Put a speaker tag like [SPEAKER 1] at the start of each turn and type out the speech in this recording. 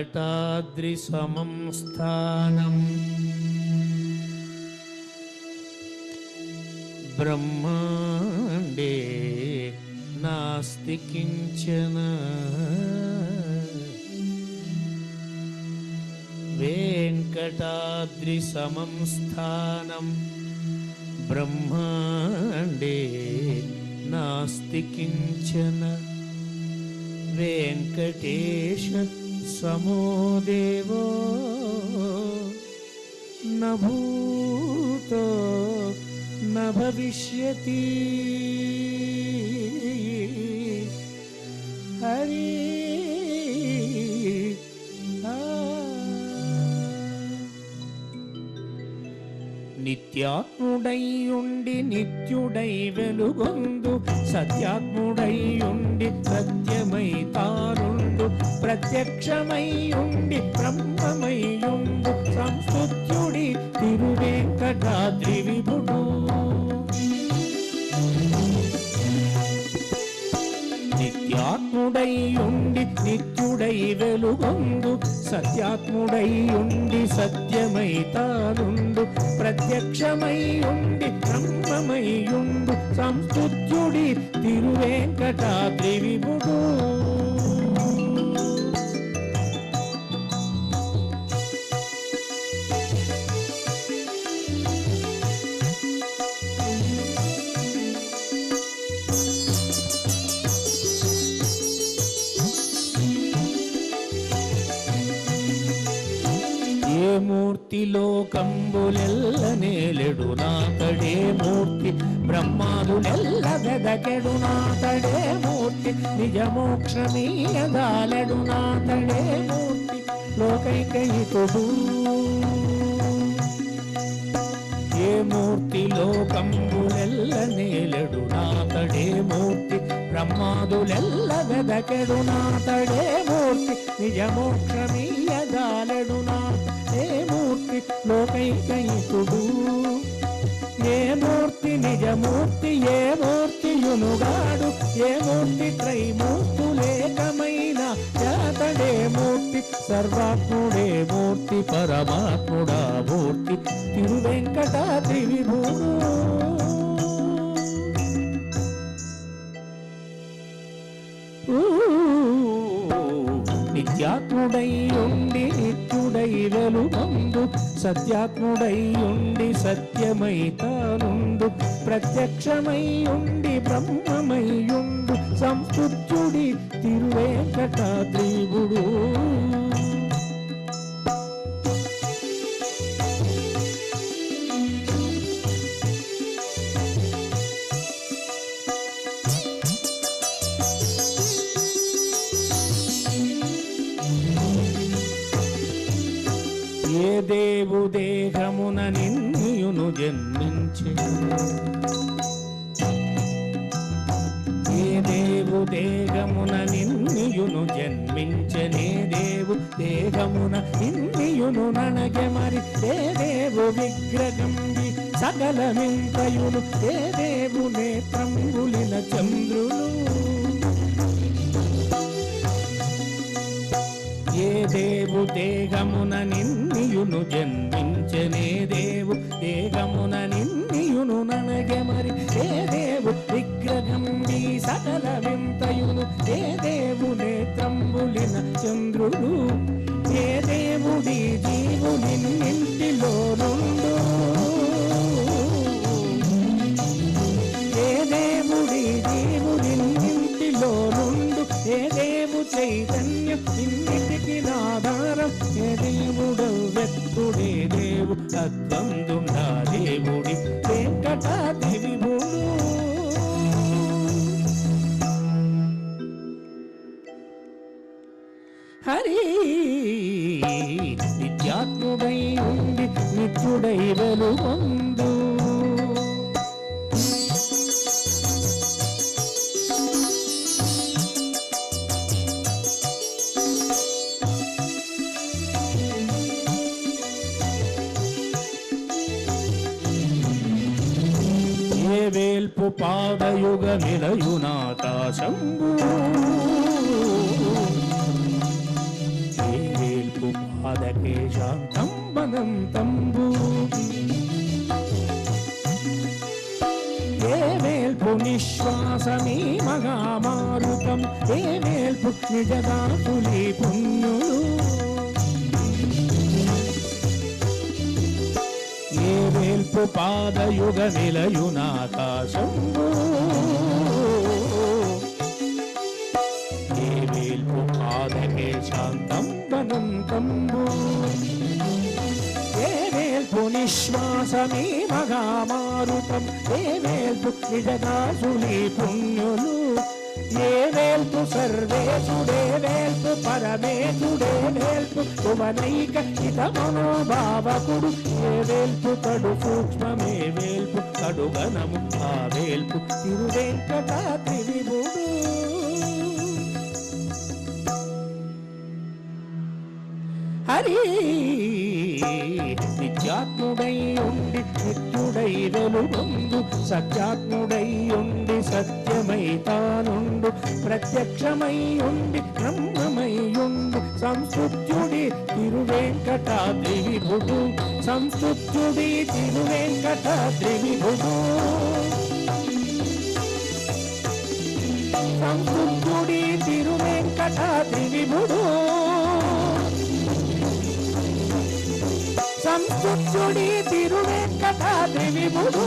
[SPEAKER 1] वेङ्कटाद्रिसमं स्थानम् ब्रह्माण्डे नास्ति किञ्चन वेङ्कटाद्रिसमं स्थानं ब्रह्माण्डे नास्ति किञ्चन వెంకటేశ సమోదేవో నూతో నవిష్యతి హరి నిత్యాత్ముడైయుండి నిత్యుడై వెలుగొందు సత్యాత్ముడైయుండి సత్య బ్రహ్మమై తారుండు ప్రత్యక్షమైయుండి బ్రహ్మమైయుండు సంస్తుత్యుడి తిరువేంకటాద్రి విభుడు. నిత్యాత్ముడై ఉండి నిత్యుడై వెలుగొందు సత్యాత్ముడై ఉండి సత్యమై తానుండు ప్రత్యక్షమై ఉండి బ్రహ్మ సంస్తుత్యుడి తిరువేంకటాద్రి విభుడు మూర్తిలో కంబులెల్ల నేలెడు నాతడే మూర్తి బ్రహ్మాదులెల్ల వెదకెడు నాతడే మూర్తి నిజమోక్షమీయదాలెడు నాతడే మూర్తి లోకైకైతుడు. ఏ మూర్తిలో కంబులెల్ల నేలెడు నాతడే మూర్తి బ్రహ్మాదులెల్ల వెదకెడు నాతడే మూర్తి నిజమోక్షమీయదాలెడు నాతడే మూర్తి లోకైకైతుడు ఏ మూర్తి నిజమూర్తి ఏ మూర్తియునుగాడు ఏ మూర్తి త్రైమూర్తులేకమైన జాతడే మూర్తి సర్వాత్ముడే మూర్తి పరమాత్ముడా మూర్తి తిరువెంకటాద్రి విభుడు నిత్యాత్ముడై ఉండి నిత్య నిత్యుడై వెలుగొందు సత్యాత్ముడై ఉండి సత్యమై తానుండు ప్రత్యక్షమై ఉండి బ్రహ్మమై ఉండు సంస్తుత్యుడి తిరువేంకటాద్రీవుడు నీవు దేహమున నిన్నును జన్మించి. ఏ దేవు దేహమున నిన్నియును జన్మించనే దేవు దేహమున నిన్నియును ననగె మరి. ఏ దేవు విగ్రహంబి సకలమింతయును. ఏ దేవు నేత్రంగులిన చంద్రులు. ఏ దేవు దేహమున నిన్నియును జన్మించనే దేవు దేహమున నిన్నియును ననగె మరి. ఏ దేవు విగ్రహం ఈ సకల వింతయును ఏ దేవు నేత్రంబులిన చంద్రుడు ఆధారం దేవు అద్వందుండా దేవుడి వెంకటాది హరి నిత్యాత్ముడై ఉండి నిత్యుడై వెలుగొందు. నిలుపు వేల్పు పాదయుగ నిలయునాకాశంబు ఏ పాదకే శాంతం వనంతంబు ఏ వేల్పు నిశ్వాసమీ మగామారుతం ఏ వేల్పు నిజదాతులి పుణ్యులు వేల్పు పాదయుగ నిలయునాకాశం ఏ వేల్పు పాదకే శాంతం వనంతంబు ఏ నిశ్వాసమే నిశ్వాసమీ మగామారుతం. ఏ వేల్పు నిజదాసులి పుణ్యులు. ఏ వేల్పు సర్వేశుడే వేల్పు పరమేశుడే వేల్పు భువనైక హిత మనోభావకుడు ఏ వేల్పు కడు సూక్ష్మమే వేల్పు కడు గణము ఆ వేల్పు తిరువెంకటాద్రి త్రివిభుడు. హరి నిత్యాత్ముడై నిత్యుడై వెలుగొందు సత్యాత్ముడై ఉండి సత్యమై తానుండు ప్రత్యక్షమై ఉండి బ్రహ్మమై ఉండు సంస్కృత్యుడి తిరువెంకటాద్రి విభుడు సంస్తుత్యుడి తిరువెంకటాద్రి విభుడు సంస్తుత్యుడి తిరువెంకటాద్రి విభుడు సంస్కృత్యుడి తిరువేంకటాద్రి విభుడు